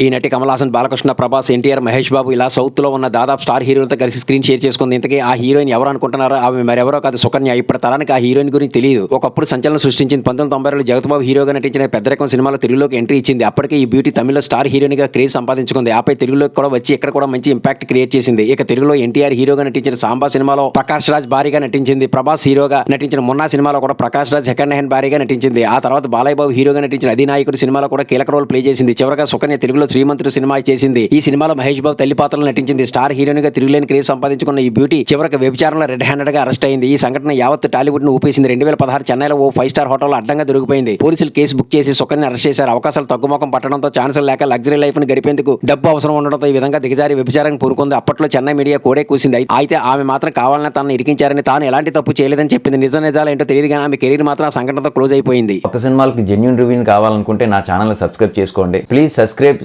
ఈ నటి కమలాసన్ బాలకృష్ణ ప్రభాస్ ఎన్టీఆర్ మహేష్ బాబు ఇలా సౌత్లో ఉన్న దాదాపు స్టార్ హీరోలతో కలిసి స్క్రీన్ షేర్ చేసుకుంది. ఇంతకీ ఆ హీరోయిన్ ఎవరు అనుకుంటున్నారో ఆమె మరెవరో కాదు సుకన్య. ఇప్పటి తరానికి ఆ హీరోయిన్ గురించి తెలియదు. ఒకప్పుడు సంచలనం సృష్టించింది పంతొమ్మిది తొంభై రెండు జగత్బాబు హీరోగా నటించిన పెద్దరకం సినిమాలో తెలుగులోకి ఎంట్రీ ఇచ్చింది. అప్పటికే ఈ బ్యూటీ తమిళలో స్టార్ హీరోయిన్గా క్రేజ్ సంపాదించుకుంది. ఆపై తెలుగులోకి కూడా వచ్చి ఇక్కడ కూడా మంచి ఇంపాక్ట్ క్రియేట్ చేసింది. ఇక తెలుగులో ఎన్టీఆర్ హీరోగా నటించిన సాంబా సినిమాలో ప్రకాష్ రాజ్ భారీగా నటించింది. ప్రభాస్ హీరోగా నటించిన మొన్న సినిమాలో కూడా ప్రకాష్ రాజ్ సెకండ్ హ్యాండ్ భారీగా నటించింది. ఆ తర్వాత బాలయ్య బాబు హీరోగా నటించిన అధినాయకుడు సినిమాలో కూడా కీలక రోల్ ప్లే చేసింది. చివరగా సుకన్య తెలుగులో శ్రీమంతుడు సినిమా చేసింది. ఈ సినిమాలో మహేష్ బాబు తల్లి పాత్రలో నటించింది. స్టార్ హీరోయిన్గా తిరుగులేని క్రేజ్ సంపాదించుకున్న ఈ బ్యూటీ చివరికి వ్యభిచారంలో రెడ్ హ్యాండెడ్గా అరెస్ట్ అయింది. ఈ సంఘటన యావత్ టాలీవుడ్ను ఊపేసింది. రెండు వేల పదహారు చెన్నైలో ఓ ఫైవ్ స్టార్ హోటల్లో అడ్డంగా దొరికిపోయింది. పోలీసులు కేసు బుక్ చేసి సుఖని అరెస్ట్ చేశారు. అవకాశాలు తగ్గుముఖం పట్టడంతో ఛాన్సులు లేక లగ్జరీ లైఫ్ను గడిపేందుకు డబ్బు అవసరం ఉండడంతో ఈ విధంగా దిగజారి వ్యభిచారం పూనుకుంది. అప్పట్లో చెన్నై మీడియా కోడే కూసింది. అయితే ఆమె మాత్రం కావాలని తనను ఇరికించారని తాను ఎలాంటి తప్పు చేయలేదని చెప్పింది. నిజ నిజాలు ఏంటో తెలియదు కానీ ఆమె కెరీర్ మాత్రం ఆ సంఘటనతో క్లోజ్ అయిపోయింది. కొత్త సినిమాలకు జెన్యున్ రివ్యూని కావాలనుకుంటే నా ఛానల్ సబ్స్క్రైబ్ చేసుకోండి. Please subscribe